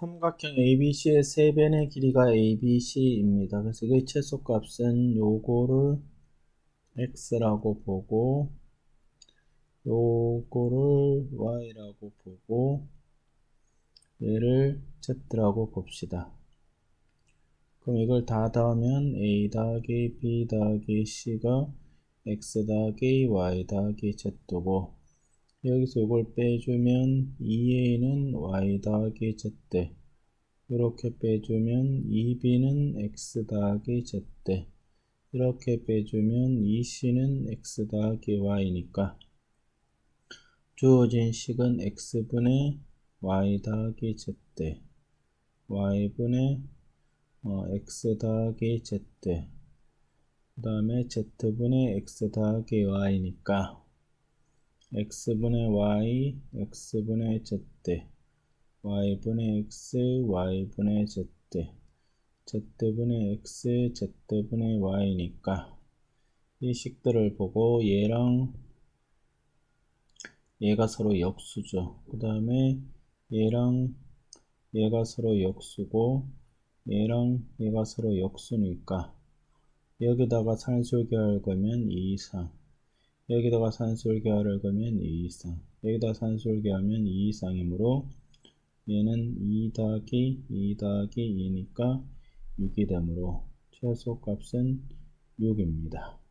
삼각형 ABC의 세 변의 길이가 ABC입니다. 그래서 이의 최소값은 요거를 X라고 보고 요거를 Y라고 보고 얘를 Z라고 봅시다. 그럼 이걸 다 더하면 A 더하기 B 더하기 C가 X 더하기 Y 더하기 Z고 여기서 이걸 빼주면 2a는 y 더하기 z 이렇게 빼주면 2b는 x 더하기 z 이렇게 빼주면 2c는 x 더하기 y니까. 주어진 식은 x분의 y 더하기 z y분의 어, x 더하기 z 그 다음에 z분의 x 더하기 y니까 x분의 y, x분의 z, y분의 x, y분의 z, z분의 x, z분의 y니까 이 식들을 보고 얘랑 얘가 서로 역수죠. 그 다음에 얘랑 얘가 서로 역수고 얘랑 얘가 서로 역수니까 여기다가 산술계할 거면 2 이상 여기다가 산술계열을 거면 2 이상 여기다 산술계하면 2 이상이므로 얘는 2 더하기 2 더하기 2니까 6이 되므로 최소값은 6입니다.